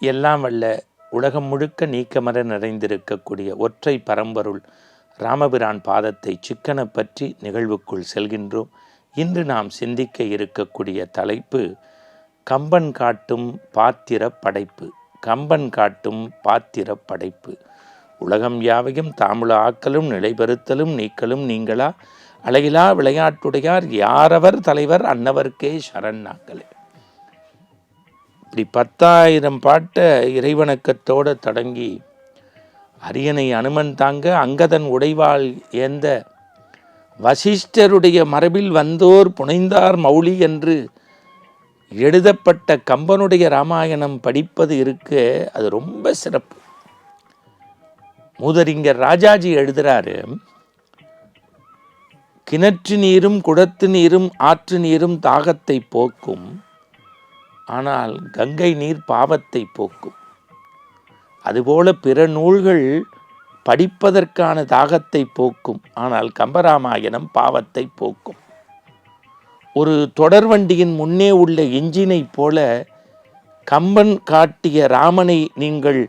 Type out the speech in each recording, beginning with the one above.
எல்லாம் வல்ல உலகம் முழுக்க நீக்கமர நிறைந்திருக்கக்கூடிய ஒற்றை பரம்பொருள் ராமபிரான் பாதத்தை சிக்கன பற்றி நிகழ்வுக்குள் செல்கின்றோம். இன்று நாம் சிந்திக்க இருக்கக்கூடிய தலைப்பு கம்பன் காட்டும் பாத்திர படைப்பு. கம்பன் காட்டும் பாத்திர படைப்பு. உலகம் யாவையும் தாமுள ஆக்கலும் நிலைபெறுத்தலும் நீக்கலும் நீங்களா? அழகிலா விளையாட்டுடையார் யாரவர் தலைவர்? அன்னவர்க்கே சரண் நாங்களே. இப்படி பத்தாயிரம் பாட்டை இறைவணக்கத்தோடு தொடங்கி அரியணை அனுமன் தாங்க அங்கதன் உடைவாள் ஏந்த வசிஷ்டருடைய மரபில் வந்தோர் புனைந்தார் மௌலி என்று எழுதப்பட்ட கம்பனுடைய ராமாயணம் படிப்பது இருக்க அது ரொம்ப சிறப்பு. மூதறிஞர் ராஜாஜி எழுதுறாரு கிணற்று நீரும் குடத்து நீரும் ஆற்று நீரும் தாகத்தை போக்கும் ஆனால் கங்கை நீர் பாவத்தை போக்கும். அதுபோல பிற நூல்கள் படிப்பதற்கான தாகத்தை போக்கும். ஆனால் கம்பராமாயணம் பாவத்தை போக்கும். ஒரு தொடர்வண்டியின் முன்னே உள்ள எஞ்சினை போல கம்பன் காட்டிய ராமனை நீங்கள்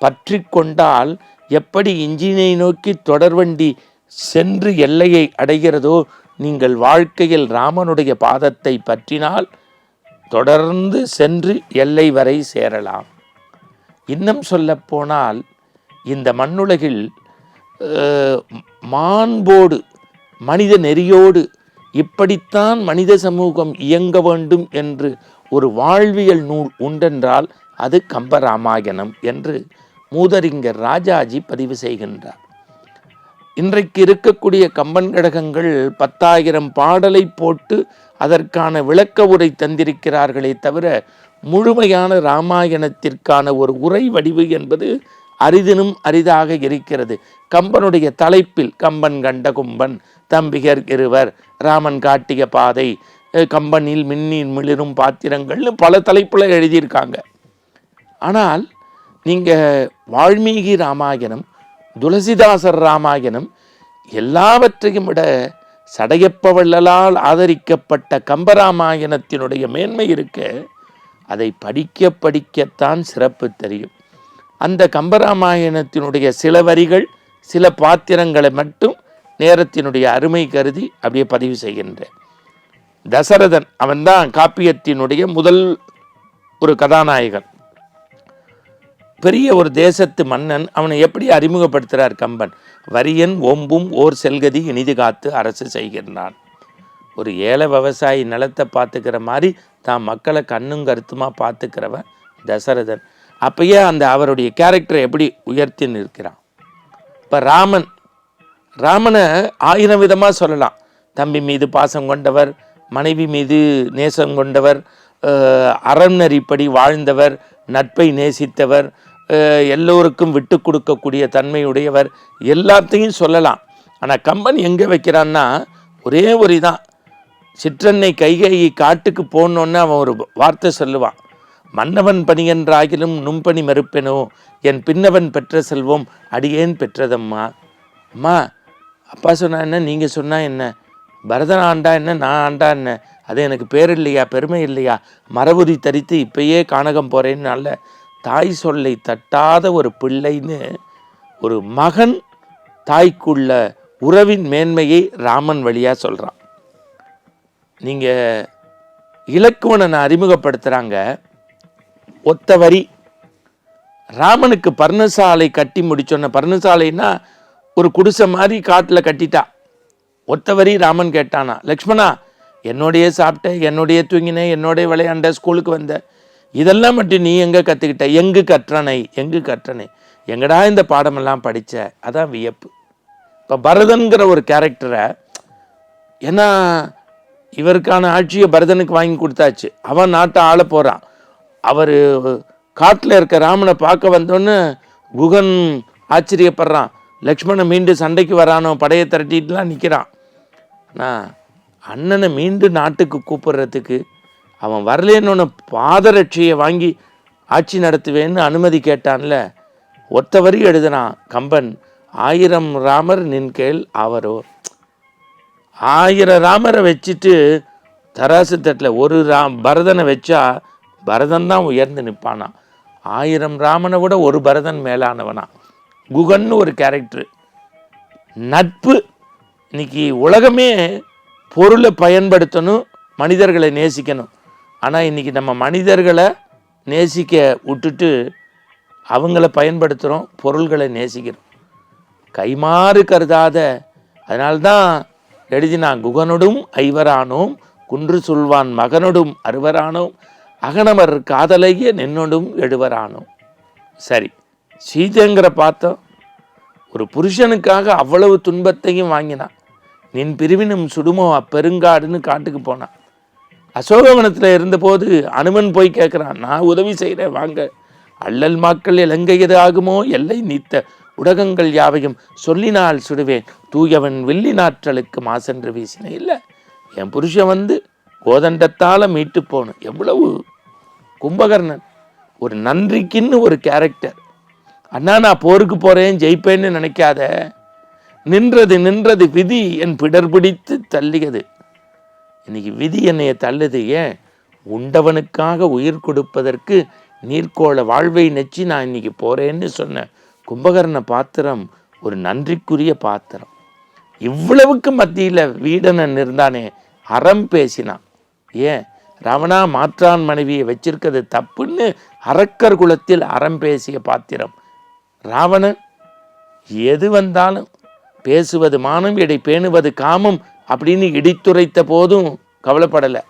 பற்றி கொண்டால் எப்படி இன்ஜினை நோக்கி தொடர்வண்டி சென்று எல்லையை அடைகிறதோ நீங்கள் வாழ்க்கையில் ராமனுடைய பாதத்தை பற்றினால் தொடர்ந்து சென்று எல்லை வரை சேரலாம். இன்னும் சொல்லப்போனால் இந்த மண்ணுலகில் மாண்போடு மனித நெறியோடு இப்படித்தான் மனித சமூகம் இயங்க வேண்டும் என்று ஒரு வாழ்வியல் நூல் உண்டென்றால் அது கம்பராமாயணம் என்று மூதறிஞர் ராஜாஜி பதிவு செய்கின்றார். இன்றைக்கு இருக்கக்கூடிய கம்பன் கடகங்கள் பத்தாயிரம் பாடலை போட்டு அதற்கான விளக்க உரை தந்திருக்கிறார்களே தவிர முழுமையான இராமாயணத்திற்கான ஒரு உரை வடிவு என்பது அரிதினும் அரிதாக இருக்கிறது. கம்பனுடைய தலைப்பில் கம்பன் கண்ட கும்பன் தம்பிகர் இருவர் ராமன் காட்டிய பாதை கம்பனில் மின்னின் மிளிரும் பாத்திரங்கள்னு பல தலைப்பில் எழுதியிருக்காங்க. ஆனால் நீங்கள் வால்மீகி ராமாயணம் துளசிதாசர் ராமாயணம் எல்லாவற்றையும் விட சடையப்பவள்ளலால் ஆதரிக்கப்பட்ட கம்பராமாயணத்தினுடைய மேன்மை இருக்க அதை படிக்க படிக்கத்தான் சிறப்பு தெரியும். அந்த கம்பராமாயணத்தினுடைய சில வரிகள் சில பாத்திரங்களை மட்டும் நேரத்தினுடைய அருமை கருதி அப்படியே பதிவு செய்கின்றேன். தசரதன் அவன்தான் காப்பியத்தினுடைய முதல் ஒரு கதாநாயகன். பெரிய ஒரு தேசத்து மன்னன் அவனை எப்படி அறிமுகப்படுத்துகிறார் கம்பன்? வரியன் ஒம்பும் ஓர் செல்கதி இனிது காத்து அரசு செய்கின்றான். ஒரு ஏழை விவசாயி நிலத்தை பார்த்துக்கிற மாதிரி தான் மக்களை கண்ணும் கருத்துமாக பார்த்துக்கிறவன் தசரதன். அப்பயே அந்த அவருடைய கேரக்டரை எப்படி உயர்த்தி நிற்கிறான்? இப்போ ராமன் ராமனை ஆயிரம் விதமாக சொல்லலாம். தம்பி மீது பாசம் கொண்டவர் மனைவி மீது நேசம் கொண்டவர் அறநெறிப்படி வாழ்ந்தவர் நட்பை நேசித்தவர் எல்லோருக்கும் விட்டு கொடுக்கக்கூடிய தன்மையுடையவர் எல்லாத்தையும் சொல்லலாம். ஆனால் கம்பன் எங்கே வைக்கிறான்னா ஒரே ஒரு தான் சிற்றன்னை கைகையை காட்டுக்கு போனோன்னு அவன் ஒரு வார்த்தை சொல்லுவான். மன்னவன் பணியென்றாகிலும் நும்பணி மறுப்பெனோ? என் பின்னவன் பெற்ற செல்வம் அடியேன் பெற்றதம்மா? அம்மா அப்பா சொன்னா என்ன? நீங்கள் சொன்னால் என்ன? பரதன் ஆண்டா என்ன? நான் ஆண்டா என்ன? அது எனக்கு பேர் இல்லையா? பெருமை இல்லையா? மரபுரி தரித்து இப்பயே கானகம் போகிறேன்னு நல்ல தாய் சொல்லை தட்டாத ஒரு பிள்ளைன்னு ஒரு மகன் தாய்க்குள்ள உறவின் மேன்மையை ராமன் வழியாக சொல்கிறான் நீங்கள் இலக்குவனை அறிமுகப்படுத்துகிறாங்க ஒத்த வரி ராமனுக்கு பர்ணசாலை கட்டி முடிச்சோன்ன பர்ணசாலைன்னா ஒரு குடிசை மாதிரி காட்டில் கட்டிட்டா. ஒத்த வரி ராமன் கேட்டானா லக்ஷ்மணா என்னோடையே சாப்பிட்டேன் என்னோடையே தூங்கினேன் என்னோடைய விளையாண்ட ஸ்கூலுக்கு வந்தேன். இதெல்லாம் மட்டும் நீ எங்கே கற்றுக்கிட்ட எங்கு கற்றனை? எங்கு கற்றனை? எங்கடா இந்த பாடமெல்லாம் படித்த அதான் வியப்பு. இப்போ பரதன்கிற ஒரு கேரக்டரை ஏன்னா இவருக்கான ஆட்சியை பரதனுக்கு வாங்கி கொடுத்தாச்சு. அவன் நாட்டை ஆள போகிறான் அவர் காட்டில் இருக்க ராமனை பார்க்க வந்தோன்னு குகன் ஆச்சரியப்படுறான். லக்ஷ்மணன் மீண்டும் சண்டைக்கு வரானோ? படையை திரட்டிட்டுலாம் நிற்கிறான் ஆனால் அண்ணனை மீண்டும் நாட்டுக்கு கூப்பிடுறதுக்கு அவன் வரலேன்னு பாதரட்சியை வாங்கி ஆட்சி நடத்துவேன்னு அனுமதி கேட்டான்ல. ஒத்த வரி எழுதுனான் கம்பன் ஆயிரம் ராமர் நின் கேள் அவரோ ஆயிரம் ராமரை வச்சுட்டு தராசு தட்டில் ஒரு ராம் பரதனை வச்சா பரதன் தான் உயர்ந்து நிற்பானா ஆயிரம் ராமனை விட ஒரு பரதன் மேலானவனா. குகன்னு ஒரு கேரக்டர் நட்பு. இன்னைக்கு உலகமே பொருளை பயன்படுத்தணும் மனிதர்களை நேசிக்கணும். ஆனால் இன்னைக்கு நம்ம மனிதர்களை நேசிக்க விட்டுட்டு அவங்கள பயன்படுத்துகிறோம் பொருள்களை நேசிக்கிறோம். கைமாறு கருதாத அதனால்தான் எழுதினான் குகனொடும் ஐவரானோம் குன்று சொல்வான் மகனொடும் அறுவரானோம் அகனவர் காதலைய நின்னொடும் எழுவரானோம். சரி சீதைங்கிற பார்த்தோம் ஒரு புருஷனுக்காக அவ்வளவு துன்பத்தையும் வாங்கினான். நின் பிரிவினும் சுடுமோ அப்பெருங்காடுன்னு காட்டுக்கு போனான். அசோகவனத்தில் இருந்தபோது அனுமன் போய் கேட்குறான் நான் உதவி செய்கிறேன் வாங்க. அள்ளல் மாக்கள் இலங்கையது ஆகுமோ எல்லை நீத்த உலகங்கள் யாவையும் சொல்லினால் சுடுவேன். தூயவன் வில்லி நாற்றலுக்கு மாசென்று வீசினேன் இல்லை. என் புருஷன் வந்து கோதண்டத்தால் மீட்டு போகணும் எவ்வளவு கும்பகர்ணன். ஒரு நன்றிக்குன்னு ஒரு கேரக்டர் அண்ணா நான் போருக்கு போகிறேன் ஜெயிப்பேன்னு நினைக்காத. நின்றது நின்றது விதி என் பிடர் பிடித்து தள்ளியது. இன்னைக்கு விதி என்னைய தள்ளுது ஏன்? உண்டவனுக்காக உயிர் கொடுப்பதற்கு நீர்க்கோள வாழ்வை நெச்சி நான் இன்னைக்கு போறேன்னு சொன்ன கும்பகர்ண பாத்திரம் ஒரு நன்றிக்குரிய பாத்திரம். இவ்வளவுக்கு மத்தியில் வீடனன் இருந்தானே அறம் பேசினான். ஏன்? ராவணா மாற்றான் மனைவியை வச்சிருக்கிறது தப்புன்னு அரக்கர் குலத்தில் அறம் பேசிய பாத்திரம். ராவணன் எது வந்தாலும் பேசுவது மானம் இடை பேணுவது காமம் அப்படின்னு இடித்துரைத்த போதும் கவலைப்படலை.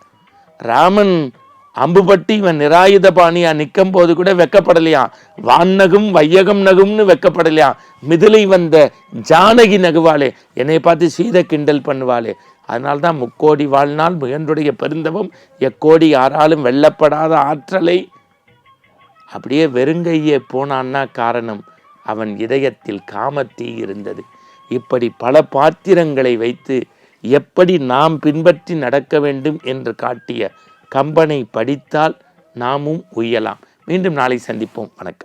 ராமன் அம்புபட்டி இவன் நிராயுத பாணியா நிற்கும் போது கூட வெக்கப்படலையாம். வான்னகும் வையகம் நகும்னு வெக்கப்படலையாம். மிதிலை வந்த ஜானகி நகுவாளே என்னை பார்த்து சீத கிண்டல் பண்ணுவாளே. அதனால்தான் முக்கோடி வாழ்நாள் முயன்றுடைய பெருந்தவம் எக்கோடி யாராலும் வெல்லப்படாத ஆற்றலை. அப்படியே வெறுங்கையே போனான்னா காரணம் அவன் இதயத்தில் காமத்தீ இருந்தது. இப்படி பல பாத்திரங்களை வைத்து எப்படி நாம் பின்பற்றி நடக்க வேண்டும் என்று காட்டிய கம்பனை படித்தால் நாமும் உய்யலாம் மீண்டும் நாளை சந்திப்போம். வணக்கம்.